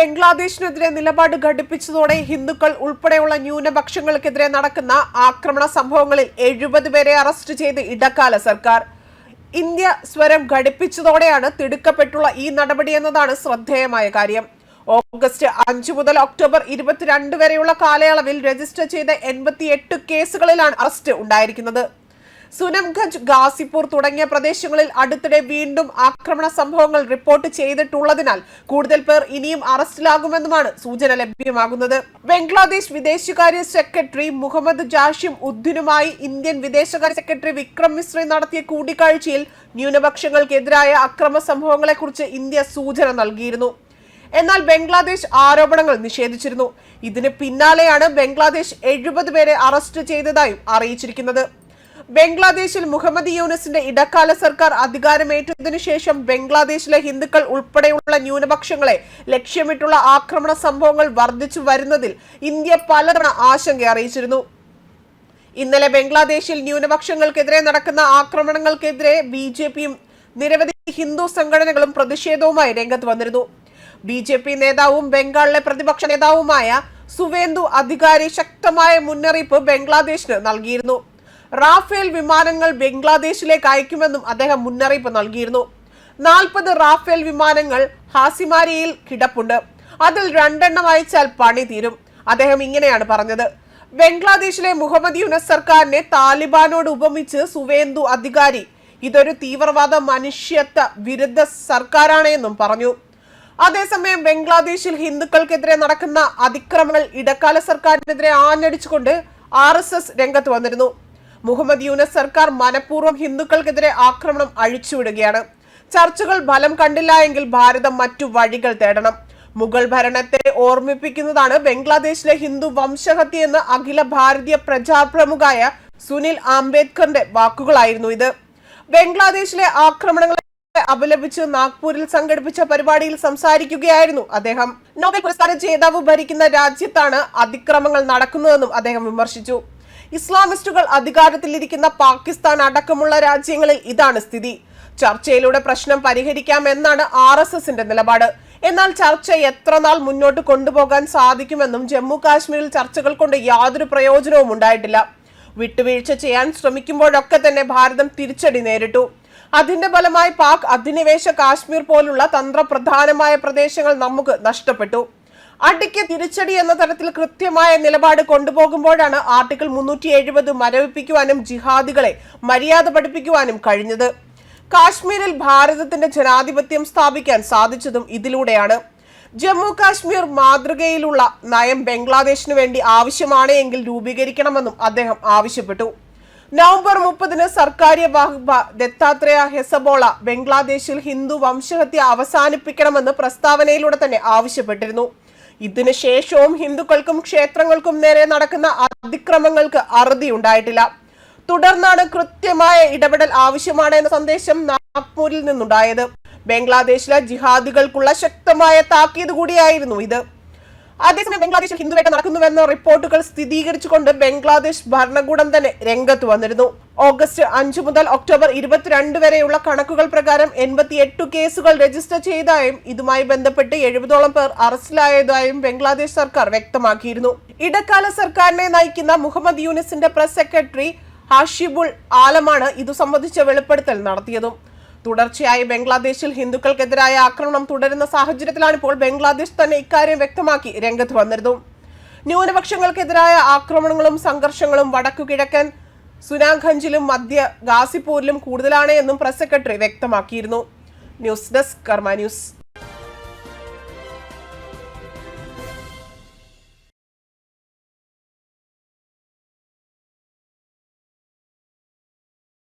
ബംഗ്ലാദേശിനെതിരെ നിലപാട് ഘടിപ്പിച്ചതോടെ ഹിന്ദുക്കൾ ഉൾപ്പെടെയുള്ള ന്യൂനപക്ഷങ്ങൾക്കെതിരെ നടക്കുന്ന ആക്രമണ സംഭവങ്ങളിൽ എഴുപത് പേരെ അറസ്റ്റ് ചെയ്ത് ഇടക്കാല സർക്കാർ. ഇന്ത്യ സ്വരം ഘടിപ്പിച്ചതോടെയാണ് തിടുക്കപ്പെട്ടുള്ള ഈ നടപടി എന്നതാണ് ശ്രദ്ധേയമായ കാര്യം. ഓഗസ്റ്റ് അഞ്ച് മുതൽ ഒക്ടോബർ ഇരുപത്തിരണ്ട് വരെയുള്ള കാലയളവിൽ രജിസ്റ്റർ ചെയ്ത എൺപത്തിയെട്ട് കേസുകളിലാണ് അറസ്റ്റ് ഉണ്ടായിരിക്കുന്നത്. സുനംഗഞ്ച് ഗാസിപൂർ തുടങ്ങിയ പ്രദേശങ്ങളിൽ അടുത്തിടെ വീണ്ടും ആക്രമണ സംഭവങ്ങൾ റിപ്പോർട്ട് ചെയ്തിട്ടുള്ളതിനാൽ കൂടുതൽ പേർ ഇനിയും അറസ്റ്റിലാകുമെന്നുമാണ് സൂചന ലഭ്യമാകുന്നത്. ബംഗ്ലാദേശ് വിദേശകാര്യ സെക്രട്ടറി മുഹമ്മദ് ജാഷിം ഉദ്ദിനുമായി ഇന്ത്യൻ വിദേശകാര്യ സെക്രട്ടറി വിക്രം മിശ്രി നടത്തിയ കൂടിക്കാഴ്ചയിൽ ന്യൂനപക്ഷങ്ങൾക്കെതിരായ അക്രമ സംഭവങ്ങളെക്കുറിച്ച് ഇന്ത്യ സൂചന നൽകിയിരുന്നു. എന്നാൽ ബംഗ്ലാദേശ് ആരോപണങ്ങൾ നിഷേധിച്ചിരുന്നു. ഇതിന് പിന്നാലെയാണ് ബംഗ്ലാദേശ് എഴുപത് പേരെ അറസ്റ്റ് ചെയ്തതായും അറിയിച്ചിരിക്കുന്നത്. ബംഗ്ലാദേശിൽ മുഹമ്മദ് യൂനസിന്റെ ഇടക്കാല സർക്കാർ അധികാരമേറ്റതിനു ശേഷം ബംഗ്ലാദേശിലെ ഹിന്ദുക്കൾ ഉൾപ്പെടെയുള്ള ന്യൂനപക്ഷങ്ങളെ ലക്ഷ്യമിട്ടുള്ള ആക്രമണ സംഭവങ്ങൾ വർദ്ധിച്ചു വരുന്നതിൽ ഇന്ത്യ പലതവണ ആശങ്ക അറിയിച്ചിരുന്നു. ഇന്നലെ ബംഗ്ലാദേശിൽ ന്യൂനപക്ഷങ്ങൾക്കെതിരെ നടക്കുന്ന ആക്രമണങ്ങൾക്കെതിരെ ബി ജെ പിയും നിരവധി ഹിന്ദു സംഘടനകളും പ്രതിഷേധവുമായി രംഗത്ത് വന്നിരുന്നു. ബി ജെ പി നേതാവും ബംഗാളിലെ പ്രതിപക്ഷ നേതാവുമായ സുവേന്ദു അധികാരി ശക്തമായ മുന്നറിയിപ്പ് ബംഗ്ലാദേശിന് നൽകിയിരുന്നു. റാഫേൽ വിമാനങ്ങൾ ബംഗ്ലാദേശിലേക്ക് അയക്കുമെന്നും അദ്ദേഹം മുന്നറിയിപ്പ് നൽകിയിരുന്നു. നാൽപ്പത് റാഫേൽ വിമാനങ്ങൾ ഹാസിമാരിയിൽ കിടപ്പുണ്ട്. അതിൽ രണ്ടെണ്ണം അയച്ചാൽ പണി തീരും. അദ്ദേഹം ഇങ്ങനെയാണ് പറഞ്ഞത്. ബംഗ്ലാദേശിലെ മുഹമ്മദ് യുനസ് സർക്കാരിനെ താലിബാനോട് ഉപമിച്ച് സുവേന്ദു അധികാരി ഇതൊരു തീവ്രവാദ മനുഷ്യത്വ വിരുദ്ധ സർക്കാരാണ് എന്നും പറഞ്ഞു. അതേസമയം ബംഗ്ലാദേശിൽ ഹിന്ദുക്കൾക്കെതിരെ നടക്കുന്ന അതിക്രമങ്ങൾ ഇടക്കാല സർക്കാരിനെതിരെ ആഞ്ഞടിച്ചുകൊണ്ട് ആർ എസ് എസ് രംഗത്ത് വന്നിരുന്നു. മുഹമ്മദ് യൂനസ് സർക്കാർ മനഃപൂർവം ഹിന്ദുക്കൾക്കെതിരെ ആക്രമണം അഴിച്ചുവിടുകയാണ്. ചർച്ചകൾ ഫലം കണ്ടില്ല എങ്കിൽ ഭാരതം മറ്റു വഴികൾ തേടണം. മുഗൾ ഭരണത്തെ ഓർമ്മിപ്പിക്കുന്നതാണ് ബംഗ്ലാദേശിലെ ഹിന്ദു വംശഹത്യയെന്ന് അഖില ഭാരതീയ പ്രജാപ്രമുഖായ സുനിൽ ആംബേദ്കറിന്റെ വാക്കുകളായിരുന്നു ഇത്. ബംഗ്ലാദേശിലെ ആക്രമണങ്ങളെ അപലപിച്ച് നാഗ്പൂരിൽ സംഘടിപ്പിച്ച പരിപാടിയിൽ സംസാരിക്കുകയായിരുന്നു അദ്ദേഹം. നോബൽ പുരസ്കാര ജേതാവ് ഭരിക്കുന്ന രാജ്യത്താണ് അതിക്രമങ്ങൾ നടക്കുന്നതെന്നും അദ്ദേഹം വിമർശിച്ചു. ഇസ്ലാമിസ്റ്റുകൾ അധികാരത്തിലിരിക്കുന്ന പാകിസ്ഥാൻ അടക്കമുള്ള രാജ്യങ്ങളിൽ ഇതാണ് സ്ഥിതി. ചർച്ചയിലൂടെ പ്രശ്നം പരിഹരിക്കാമെന്നാണ് ആർ എസ് എസിന്റെ നിലപാട്. എന്നാൽ ചർച്ച എത്ര നാൾ മുന്നോട്ട് കൊണ്ടുപോകാൻ സാധിക്കുമെന്നും ജമ്മു കാശ്മീരിൽ ചർച്ചകൾ കൊണ്ട് യാതൊരു പ്രയോജനവും ഉണ്ടായിട്ടില്ല. വിട്ടുവീഴ്ച ചെയ്യാൻ ശ്രമിക്കുമ്പോഴൊക്കെ തന്നെ ഭാരതം തിരിച്ചടി നേരിട്ടു. അതിന്റെ ഫലമായി പാക് അധിനിവേശ കാശ്മീർ പോലുള്ള തന്ത്രപ്രധാനമായ പ്രദേശങ്ങൾ നമുക്ക് നഷ്ടപ്പെട്ടു. അടിക്ക് തിരിച്ചടി എന്ന തരത്തിൽ കൃത്യമായ നിലപാട് കൊണ്ടുപോകുമ്പോഴാണ് ആർട്ടിക്കിൾ മുന്നൂറ്റി എഴുപത് മരവിപ്പിക്കുവാനും ജിഹാദികളെ മര്യാദ പഠിപ്പിക്കുവാനും കഴിഞ്ഞത്. കാശ്മീരിൽ ഭാരതത്തിന്റെ ജനാധിപത്യം സ്ഥാപിക്കാൻ സാധിച്ചതും ഇതിലൂടെയാണ്. ജമ്മു കാശ്മീർ മാതൃകയിലുള്ള നയം ബംഗ്ലാദേശിനു വേണ്ടി ആവശ്യമാണ് എങ്കിൽ രൂപീകരിക്കണമെന്നും അദ്ദേഹം ആവശ്യപ്പെട്ടു. നവംബർ മുപ്പതിന് സർക്കാരിയ വാഹ്ബ ദത്താത്രേയ ഹെസബോള ബംഗ്ലാദേശിൽ ഹിന്ദു വംശഹത്യ അവസാനിപ്പിക്കണമെന്ന് പ്രസ്താവനയിലൂടെ തന്നെ ആവശ്യപ്പെട്ടിരുന്നു. ഇതിനു ശേഷവും ഹിന്ദുക്കൾക്കും ക്ഷേത്രങ്ങൾക്കും നേരെ നടക്കുന്ന അതിക്രമങ്ങൾക്ക് അറുതി ഉണ്ടായിട്ടില്ല. തുടർന്നാണ് കൃത്യമായ ഇടപെടൽ ആവശ്യമാണ് എന്ന സന്ദേശം നാഗ്പൂരിൽ നിന്നുണ്ടായത്. ബംഗ്ലാദേശിലെ ജിഹാദികൾക്കുള്ള ശക്തമായ താക്കീത് കൂടിയായിരുന്നു ഇത്. അതേസമയം ബംഗ്ലാദേശിൽ ഹിന്ദുവേട്ട നടക്കുന്നുവെന്ന റിപ്പോർട്ടുകൾ സ്ഥിരീകരിച്ചുകൊണ്ട് ബംഗ്ലാദേശ് ഭരണകൂടം തന്നെ രംഗത്ത് വന്നിരുന്നു. ഓഗസ്റ്റ് അഞ്ച് മുതൽ ഒക്ടോബർ ഇരുപത്തിരണ്ട് വരെയുള്ള കണക്കുകൾ പ്രകാരം എൺപത്തിയെട്ട് കേസുകൾ രജിസ്റ്റർ ചെയ്തതായും ഇതുമായി ബന്ധപ്പെട്ട് എഴുപതോളം പേർ അറസ്റ്റിലായതായും ബംഗ്ലാദേശ് സർക്കാർ വ്യക്തമാക്കിയിരുന്നു. ഇടക്കാല സർക്കാരിനെ നയിക്കുന്ന മുഹമ്മദ് യൂനിസിന്റെ പ്രസ് സെക്രട്ടറി ഹാഷിബുൾ ആലമാണ് ഇതു സംബന്ധിച്ച വെളിപ്പെടുത്തൽ നടത്തിയതും. തുടർച്ചയായി ബംഗ്ലാദേശിൽ ഹിന്ദുക്കൾക്കെതിരായ ആക്രമണം തുടരുന്ന സാഹചര്യത്തിലാണ് ഇപ്പോൾ ബംഗ്ലാദേശ് തന്നെ ഇക്കാര്യം വ്യക്തമാക്കി രംഗത്ത് വന്നിരുന്നു. ന്യൂനപക്ഷങ്ങൾക്കെതിരായ ആക്രമണങ്ങളും സംഘർഷങ്ങളും വടക്കു കിഴക്കൻ സുനാഖഞ്ചിലും മധ്യ ഗാസിപ്പൂരിലും കൂടുതലാണ് എന്നും പ്രസ് സെക്രട്ടറി വ്യക്തമാക്കിയിരുന്നു. News desk Karma news.